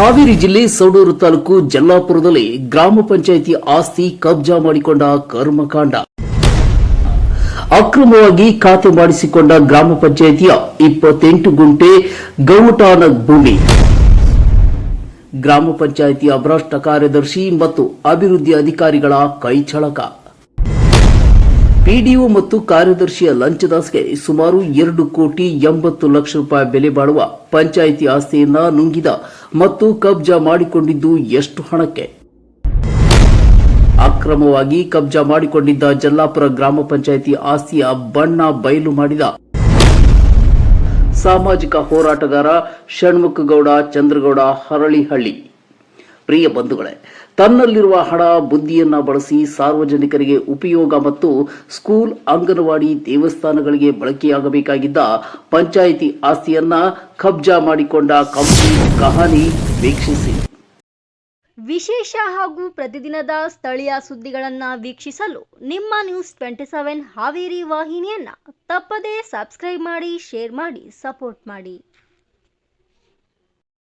ಹಾವೇರಿ ಜಿಲ್ಲೆ ಸೌಡೂರು ತಾಲೂಕು ಜಲ್ಲಾಪುರದಲ್ಲಿ ಗ್ರಾಮ ಪಂಚಾಯಿತಿ ಆಸ್ತಿ ಕಬ್ಜಾ ಮಾಡಿಕೊಂಡ ಕರ್ಮಕಾಂಡ. ಅಕ್ರಮವಾಗಿ ಖಾತೆ ಮಾಡಿಸಿಕೊಂಡ ಗ್ರಾಮ ಪಂಚಾಯಿತಿಯ ಇಪ್ಪತ್ತೆಂಟು ಗುಂಟೆ ಗೌಟಾನ ಭೂಮಿ. ಗ್ರಾಮ ಪಂಚಾಯಿತಿಯ ಭ್ರಷ್ಟ ಕಾರ್ಯದರ್ಶಿ ಮತ್ತು ಅಭಿವೃದ್ಧಿ ಅಧಿಕಾರಿಗಳ ಕೈಚಳಕ ಪಿಡಿಒ ಮತ್ತು ಕಾರ್ಯದರ್ಶಿಯ ಲಂಚದಾಸ್ಗೆ ಸುಮಾರು ಎರಡು ಕೋಟಿ ಎಂಬತ್ತು ಲಕ್ಷ ರೂಪಾಯಿ ಬೆಲೆ ಬಾಳುವ ಪಂಚಾಯಿತಿ ಆಸ್ತಿಯನ್ನ ನುಂಗಿದ ಮತ್ತು ಕಬ್ಜಾ ಮಾಡಿಕೊಂಡಿದ್ದು ಎಷ್ಟು ಹಣಕ್ಕೆ? ಅಕ್ರಮವಾಗಿ ಕಬ್ಜಾ ಮಾಡಿಕೊಂಡಿದ್ದ ಜಲ್ಲಾಪುರ ಗ್ರಾಮ ಪಂಚಾಯಿತಿ ಆಸ್ತಿಯ ಬಣ್ಣ ಬಯಲು ಮಾಡಿದ ಸಾಮಾಜಿಕ ಹೋರಾಟಗಾರ ಷಣ್ಮುಖಗೌಡ ಚಂದ್ರಗೌಡ ಹರಳಿಹಳ್ಳಿ. ಪ್ರಿಯ ಬಂಧುಗಳೇ, ತನ್ನಲ್ಲಿರುವ ಹಣ, ಬುದ್ಧಿಯನ್ನ ಬಳಸಿ ಸಾರ್ವಜನಿಕರಿಗೆ ಉಪಯೋಗ ಮತ್ತು ಸ್ಕೂಲ್, ಅಂಗನವಾಡಿ, ದೇವಸ್ಥಾನಗಳಿಗೆ ಬಳಕೆಯಾಗಬೇಕಾಗಿದ್ದ ಪಂಚಾಯಿತಿ ಆಸ್ತಿಯನ್ನ ಕಬ್ಜಾ ಮಾಡಿಕೊಂಡ ಕಂಪನಿ ಕಹಾನಿ ವೀಕ್ಷಿಸಿ. ವಿಶೇಷ ಹಾಗೂ ಪ್ರತಿದಿನದ ಸ್ಥಳೀಯ ಸುದ್ದಿಗಳನ್ನು ವೀಕ್ಷಿಸಲು ನಿಮ್ಮ ನ್ಯೂಸ್ ಟ್ವೆಂಟಿ ಸೆವೆನ್ ಹಾವೇರಿ ವಾಹಿನಿಯನ್ನ ತಪ್ಪದೇ ಸಬ್ಸ್ಕ್ರೈಬ್ ಮಾಡಿ, ಶೇರ್ ಮಾಡಿ, ಸಪೋರ್ಟ್ ಮಾಡಿ.